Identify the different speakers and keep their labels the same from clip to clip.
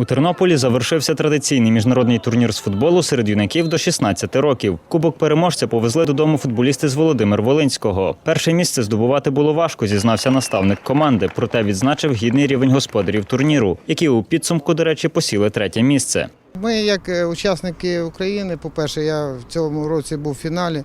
Speaker 1: У Тернополі завершився традиційний міжнародний турнір з футболу серед юнаків до 16 років. Кубок переможця повезли додому футболісти з Володимир Волинського. Перше місце здобувати було важко, зізнався наставник команди. Проте відзначив гідний рівень господарів турніру, які у підсумку, до речі, посіли третє місце.
Speaker 2: Ми, як е, учасники України, по-перше, я в цьому році був в фіналі.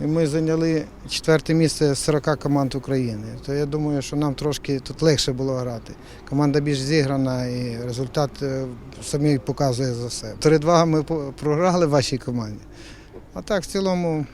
Speaker 2: І Ми зайняли четверте місце з 40 команд України. То я думаю, що нам трошки тут легше було грати. Команда більш зіграна і результат е, самі показує за себе. 3-2 ми програли вашій команді. А так, в цілому,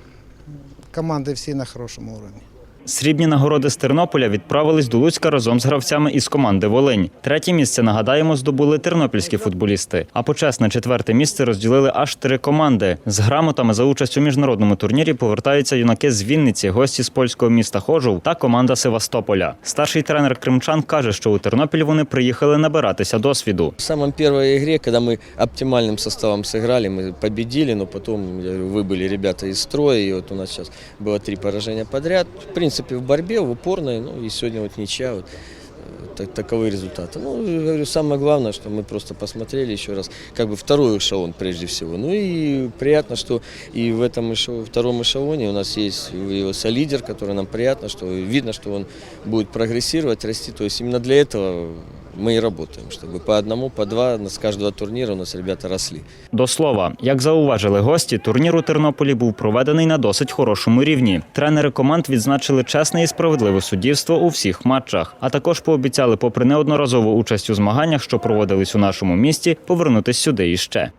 Speaker 2: команди всі на хорошому рівні.
Speaker 1: Срібні нагороди з Тернополя відправились до Луцька разом з гравцями із команди Волинь. Третє місце, нагадаємо, здобули тернопільські футболісти. А почесне четверте місце розділили аж три команди. З грамотами за участь у міжнародному турнірі повертаються юнаки з Вінниці, гості з польського міста Хожув та команда Севастополя. Старший тренер Кримчан каже, що у Тернопіль вони приїхали набиратися досвіду.
Speaker 3: В самом первой игре, когда мы оптимальным составом сыграли, мы победили, но потом я говорю, выбыли ребята из строя, и вот у нас сейчас было три поражения подряд. В принципе, в борьбе, в упорной, ну и сегодня вот ничья, вот, э, так- таковы результаты. Ну, я говорю, самое главное, что мы просто посмотрели еще раз, как бы второй эшелон прежде всего. Ну и приятно, что и в этом эшелоне, втором эшелоне у нас есть явился лидер, который нам приятно, что видно, что он будет прогрессировать, расти. То есть именно для этого мы и работаем, чтобы по одному, по два с каждого турнира у нас ребята росли.
Speaker 1: До слова, як зауважили гості, турнір у Тернополі був проведений на досить хорошому рівні. Тренери команд відзначили чесне і справедливе суддівство у всіх матчах, а також пообіцяли, попри неодноразову участь у змаганнях, що проводились у нашому місті, повернутись сюди іще.